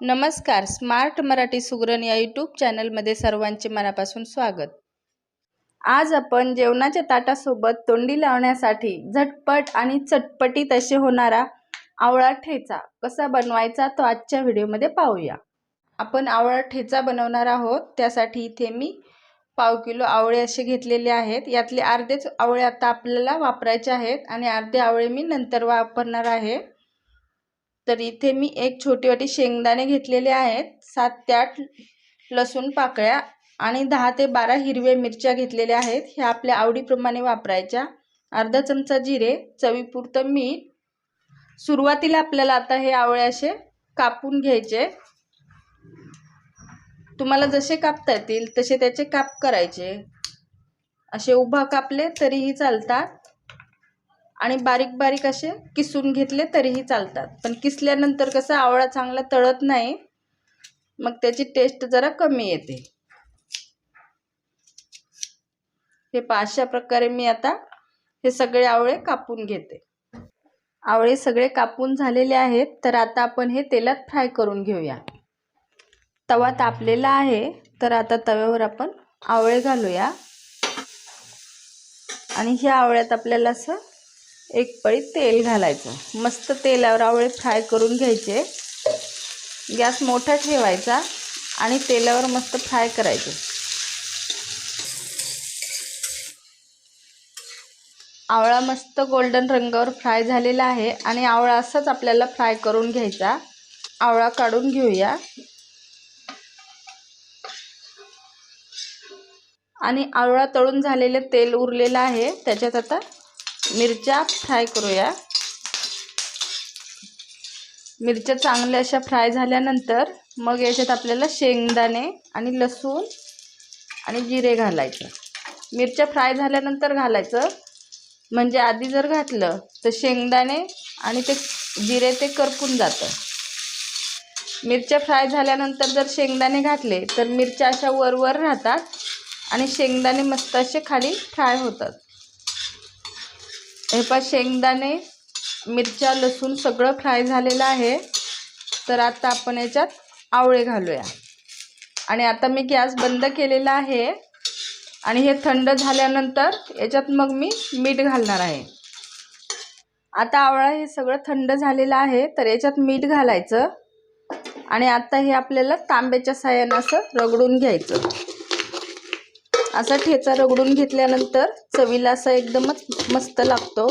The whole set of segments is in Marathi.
नमस्कार स्मार्ट मराठी सुगरण या यूट्यूब चॅनलमध्ये सर्वांचे मनापासून स्वागत. आज आपण जेवणाच्या ताटासोबत तोंडी लावण्यासाठी झटपट आणि चटपटीत असे होणारा आवळा ठेचा कसा बनवायचा तो आजच्या व्हिडिओमध्ये पाहूया. आपण आवळा ठेचा बनवणार आहोत त्यासाठी इथे मी पाव किलो आवळे असे घेतलेले आहेत. यातले अर्धेच आवळे आता आपल्याला वापरायचे आहेत आणि अर्धे आवळे मी नंतर वापरणार आहे. तर इथे मी एक छोटी वाटी शेंगदाणे घेतलेले आहेत. सात ते आठ लसूण पाकळ्या आणि दहा ते बारा हिरव्या मिरच्या घेतलेल्या आहेत. ह्या आपल्या आवडीप्रमाणे वापरायच्या. अर्धा चमचा जिरे चवीपुरतं मीठ. सुरुवातीला आपल्याला आता हे आवळे असे कापून घ्यायचे. तुम्हाला जसे कापता येतील तसे त्याचे काप करायचे. असे उभा कापले तरीही चालतात. आणि बारीक बारीक असे किसून घेतले तरीही चालतात. पण किसल्यानंतर कसं आवळा चांगला तळत नाही मग त्याची टेस्ट जरा कमी येते. हे पाचशा प्रकारे मी आता हे सगळे आवळे कापून घेते. आवळे सगळे कापून झालेले आहेत तर आता आपण हे तेलात फ्राय करून घेऊया. तवा तापलेला आहे तर आता तव्यावर आपण आवळे घालूया. आणि ह्या आवळ्यात आपल्याला असं एक पळी तेल घालायचं. मस्त तेलावर आवळे फ्राय करून घ्यायचे. गॅस मोठा ठेवायचा आणि तेलावर मस्त फ्राय करायचे. आवळा मस्त गोल्डन रंगावर फ्राय झालेला आहे आणि आवळा असाच आपल्याला फ्राय करून घ्यायचा. आवळा काढून घेऊया. आणि आवळा तळून झालेले तेल उरलेलं आहे. त्याच्यात आता मिरच्या फ्राय करूया. मिरच्या चांगल्या अशा फ्राय झाल्यानंतर मग याच्यात आपल्याला शेंगदाणे आणि लसूण आणि जिरे घालायचं. मिरच्या फ्राय झाल्यानंतर घालायचं. म्हणजे आधी जर घातलं तर शेंगदाणे आणि ते जिरे ते करपून जातं. मिरच्या फ्राय झाल्यानंतर जर शेंगदाणे घातले तर मिरच्या अशा वरवर राहतात आणि शेंगदाणे मस्त असे खाली फ्राय होतात. हे पा शेंगदाणे मिरच्या लसूण सगळं फ्राय झालेलं आहे. तर आता आपण याच्यात आवळे घालूया. आणि आता मी गॅस बंद केलेला आहे. आणि हे थंड झाल्यानंतर याच्यात मग मी मीठ घालणार आहे. आता आवळा हे सगळं थंड झालेलं आहे तर याच्यात मीठ घालायचं. आणि आता हे आपल्याला तांब्याच्या साह्यानं असं रगडून घ्यायचं. असा ठेचा रगडून घेतल्यानंतर चवीला असा एकदमच मस्त लागतो.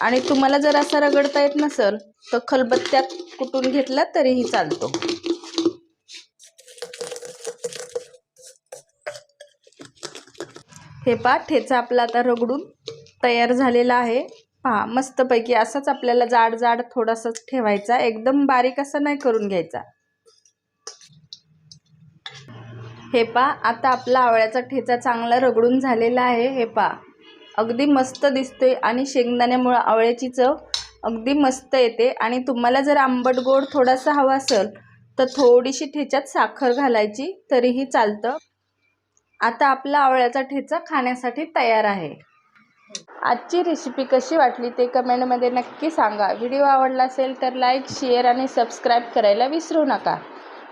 आणि तुम्हाला जर असा रगडता येत नसेल तर खलबत्त्यात कुटून घेतला तरीही चालतो. हे पहा ठेचा आपला आता रगडून तयार झालेला आहे. पहा मस्तपैकी असाच आपल्याला जाड जाड थोडासाच ठेवायचा. एकदम बारीक असा नाही करून घ्यायचा. हे पा आता आपला आवळ्याचा ठेचा चांगला रगडून झालेला आहे हे पा. अगदी मस्त दिसते आणि शेंगदाण्यामुळं आवळ्याची चव अगदी मस्त येते आणि तुम्हाला जर आंबट गोड थोडासा हवा असेल तर थोडीशी ठेच्यात साखर घालायची तरीही चालतं. आता आपला आवळ्याचा ठेचा खाण्यासाठी तयार आहे. आजची रेसिपी कशी वाटली ते कमेंटमध्ये नक्की सांगा. व्हिडिओ आवडला असेल तर लाईक शेअर आणि सबस्क्राईब करायला विसरू नका.